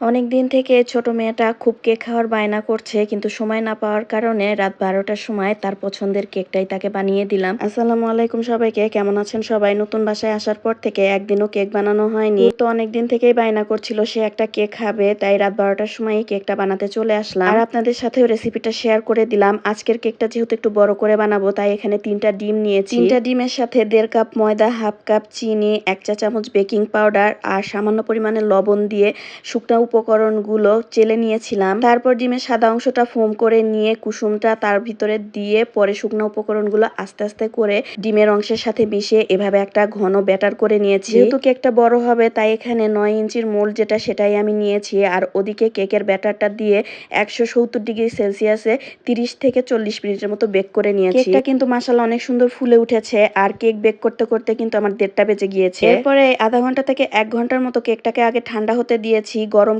অনেক দিন থেকে ছোট মেয়েটা খুব কেক খাওয়ার বায়না করছে, কিন্তু সময় না পাওয়ার কারণে রাত বারোটার সময় তার পছন্দের কেকটাই তাকে বানিয়ে দিলাম। আসসালামু আলাইকুম সবাইকে, কেমন আছেন সবাই? নতুন বাসায় আসার পর থেকে একদিনও কেক বানানো হয়নি। তো অনেক দিন থেকেই বায়না করছিল সে একটা কেক খাবে, তাই রাত বারোটার সময় কেকটা বানাতে চলে আসলাম। আর আপনাদের সাথেও রেসিপিটা শেয়ার করে দিলাম। আজকের কেকটা যেহেতু একটু বড় করে বানাবো, তাই এখানে তিনটা ডিম নিয়েছি। তিনটা ডিমের সাথে দেড় কাপ ময়দা, হাফ কাপ চিনি, এক চা চামচ বেকিং পাউডার, আর সামান্য পরিমাণে লবণ দিয়ে শুকনা উপকরণগুলো চেলে নিয়েছিলাম। তারপর ডিমের সাদা অংশটা ফোম করে নিয়ে কুসুমটা তার ভিতরে দিয়ে পরে শুকনো উপকরণগুলো আস্তে আস্তে করে ডিমের অংশের সাথে মিশিয়ে এভাবে একটা ঘন ব্যাটার করে নিয়েছি। যেহেতু কেকটা বড় হবে তাই এখানে নয় ইঞ্চির মোল যেটা সেটাই আমি নিয়েছি। আর ওদিকে কেকের ব্যাটারটা দিয়ে একশো সত্তর ডিগ্রি সেলসিয়াসে তিরিশ থেকে চল্লিশ মিনিটের মতো বেক করে নিয়েছি। কেকটা কিন্তু মাসাল অনেক সুন্দর ফুলে উঠেছে আর কেক বেক করতে করতে কিন্তু আমার দেড়টা বেজে গিয়েছে। এরপরে আধা ঘণ্টা থেকে এক ঘণ্টার মতো কেকটাকে আগে ঠান্ডা হতে দিয়েছি গরম